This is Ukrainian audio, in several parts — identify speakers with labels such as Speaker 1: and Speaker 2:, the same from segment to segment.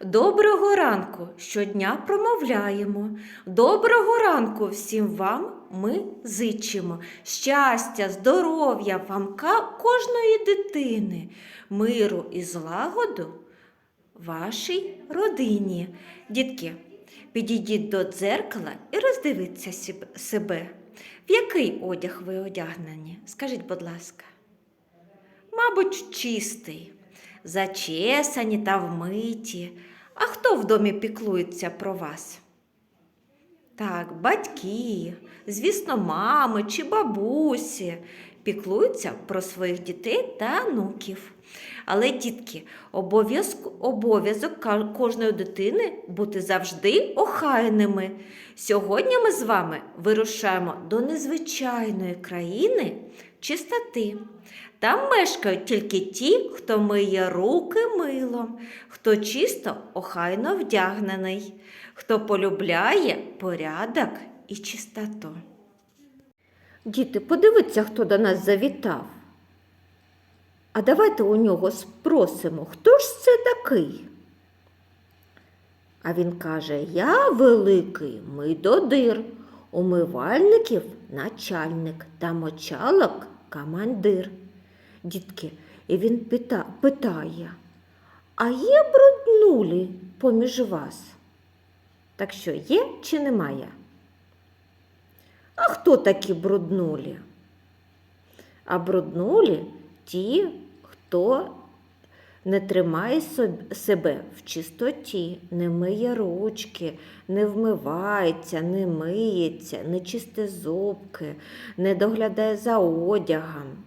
Speaker 1: Доброго ранку щодня промовляємо. Доброго ранку всім вам ми зичимо. Щастя, здоров'я вам кожної дитини, миру і злагоду вашій родині. Дітки, підійдіть до дзеркала і роздивіться себе. В який одяг ви одягнені? Скажіть, будь ласка. Мабуть, чистий, зачесані та вмиті. А хто в домі піклується про вас? Так, батьки, звісно, мами чи бабусі піклуються про своїх дітей та онуків. Але, дітки, обов'язок, кожної дитини бути завжди охайними. Сьогодні ми з вами вирушаємо до незвичайної країни чистоти. Там мешкають тільки ті, хто миє руки милом, хто чисто охайно вдягнений, хто полюбляє порядок і чистоту. Діти, подивіться, хто до нас завітав. А давайте у нього спросимо, хто ж це такий? А він каже: Я великий мидодир, умивальників начальник та мочалок командир. Дітки, і він пита, питає, а є бруднулі поміж вас? Так що є чи немає? А хто такі бруднулі? А бруднулі ті, хто не тримає себе в чистоті, не миє ручки, не вмивається, не миється, не чисте зубки, не доглядає за одягом.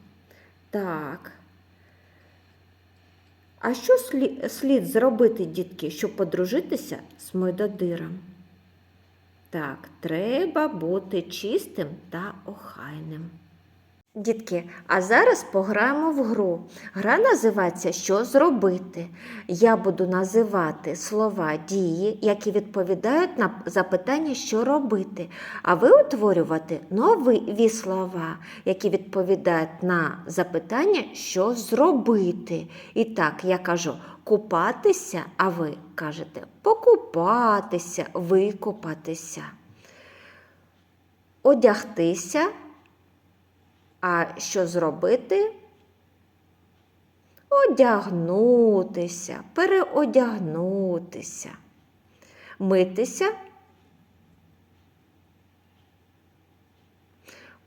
Speaker 1: Так. А що слід зробити, дітки, щоб подружитися з мойдодиром? Так, треба бути чистим та охайним. Дітки, а зараз пограємо в гру. Гра називається Що зробити. Я буду називати слова дії, які відповідають на запитання, що робити. А ви утворювати нові слова, які відповідають на запитання, що зробити. І так, я кажу купатися, а ви кажете покупатися, викупатися. Одягтися. А що зробити? Одягнутися, переодягнутися, митися,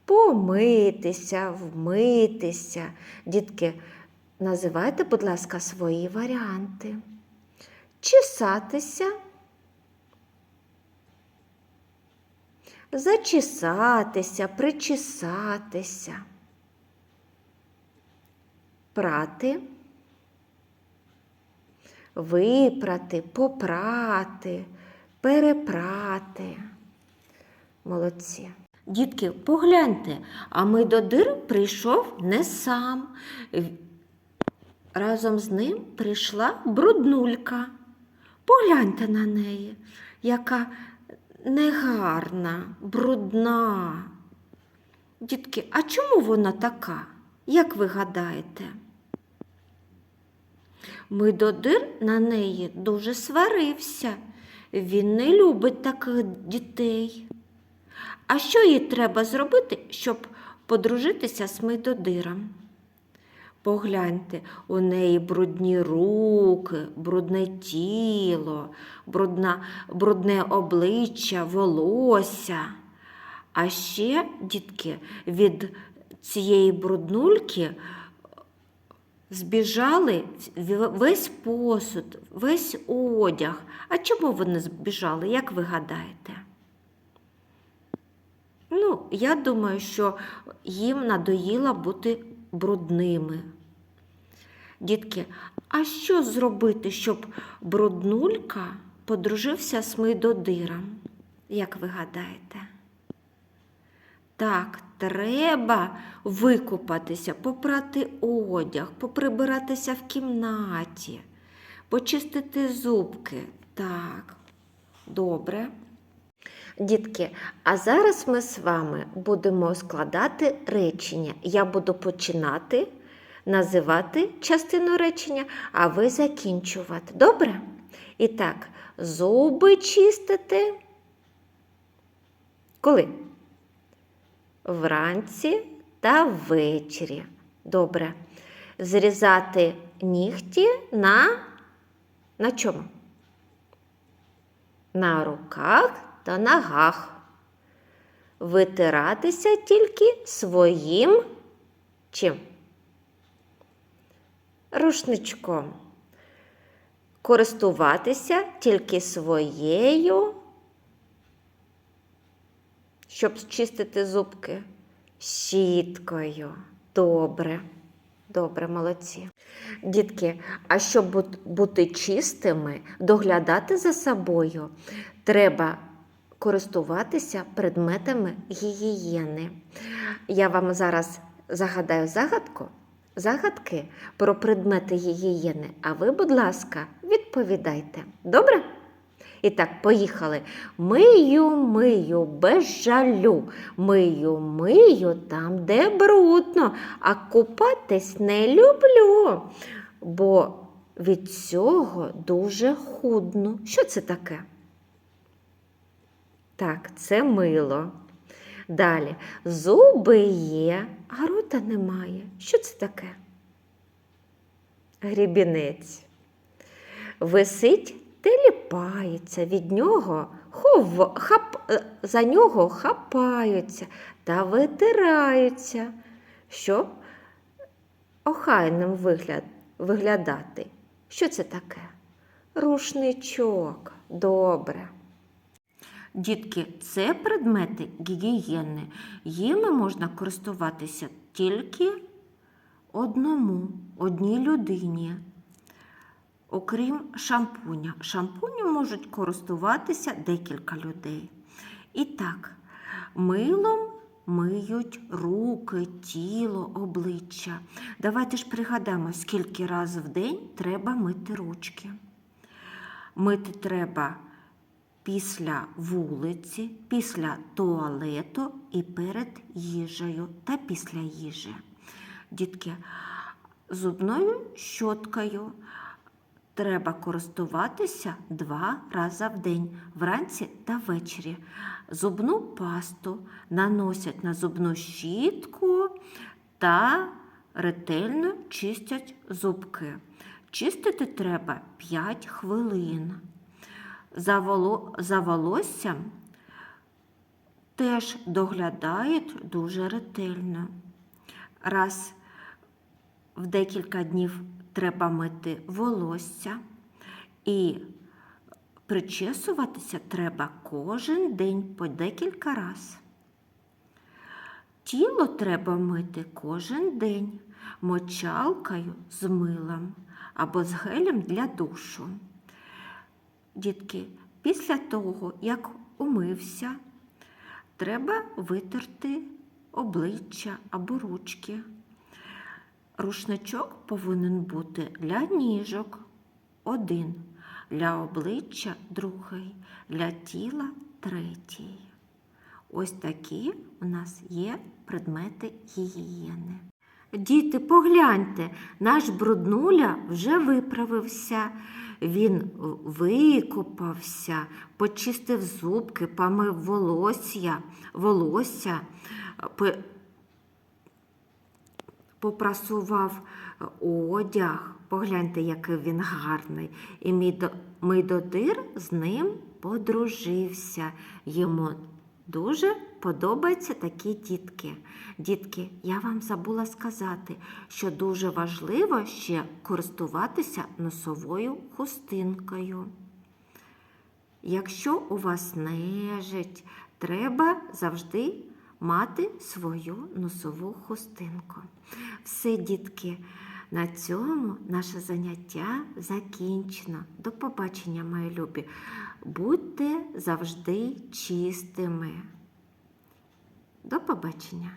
Speaker 1: помитися, вмитися. Дітки, називайте, будь ласка, свої варіанти. Чесатися, зачесатися, причесатися, прати, випрати, попрати, перепрати. Молодці. Дітки, погляньте, а Мидодир прийшов не сам. Разом з ним прийшла бруднулька. Погляньте на неї, яка негарна, брудна. Дітки, а чому вона така? Як ви гадаєте? Мидодир на неї дуже сварився. Він не любить таких дітей. А що їй треба зробити, щоб подружитися з Мидодиром? Погляньте, у неї брудні руки, брудне тіло, брудна, брудне обличчя, волосся. А ще, дітки, від цієї бруднульки збіжали весь посуд, весь одяг. А чому вони збіжали, як ви гадаєте? Ну, я думаю, що їм надоїло бути брудними. Дітки, а що зробити, щоб бруднулька подружився з Мидодиром? Як ви гадаєте? Так, треба викупатися, попрати одяг, поприбиратися в кімнаті, почистити зубки. Так, добре. Дітки, а зараз ми з вами будемо складати речення. Я буду починати називати частину речення, а ви закінчувати. Добре? І так, зуби чистити. Коли? Вранці та ввечері. Добре. Зрізати нігті на, на чому? На руках та ногах. Витиратися тільки своїм чим? Рушничком. Користуватися тільки своєю, щоб чистити зубки. Щіткою. Добре. Добре, молодці. Дітки, а щоб бути чистими, доглядати за собою, треба користуватися предметами гігієни. Я вам зараз загадаю загадку, загадки про предмети гігієни, а ви, будь ласка, відповідайте. Добре? І так, поїхали. Мию, мию, без жалю. Мию, мию там, де брудно, а купатись не люблю, бо від цього дуже худно. Що це таке? Так, це мило. Далі. Зуби є, а рота немає. Що це таке? Грібінець. Висить, теліпається, від нього хов... хап... е, за нього хапаються та витираються, щоб охайним вигляд... виглядати. Що це таке? Рушничок. Добре. Дітки, це предмети гігієни. Їми можна користуватися тільки одному, одній людині. Окрім шампуня. Шампунем можуть користуватися декілька людей. І так, милом миють руки, тіло, обличчя. Давайте ж пригадаємо, скільки разів в день треба мити ручки. Мити треба після вулиці, після туалету і перед їжею та після їжі. Дітки, зубною щоткою треба користуватися два рази в день, вранці та ввечері. Зубну пасту наносять на зубну щітку та ретельно чистять зубки. Чистити треба 5 хвилин. За, воло... За волоссям теж доглядають дуже ретельно. Раз в декілька днів треба мити волосся і причесуватися треба кожен день по декілька разів. Тіло треба мити кожен день мочалкою з милом або з гелем для душу. Дітки, після того, як умився, треба витерти обличчя або ручки. Рушничок повинен бути для ніжок один, для обличчя другий, для тіла третій. Ось такі у нас є предмети гігієни. Діти, погляньте, наш бруднуля вже виправився. Він викопався, почистив зубки, помив волосся, волосся, попрасував одяг. Погляньте, який він гарний. І мій до- мій додир з ним подружився. Йому дуже подобаються такі дітки. Дітки, я вам забула сказати, що дуже важливо ще користуватися носовою хустинкою. Якщо у вас нежить, треба завжди мати свою носову хустинку. Все, дітки, на цьому наше заняття закінчено. До побачення, мої любі. Будьте завжди чистими. До побачення!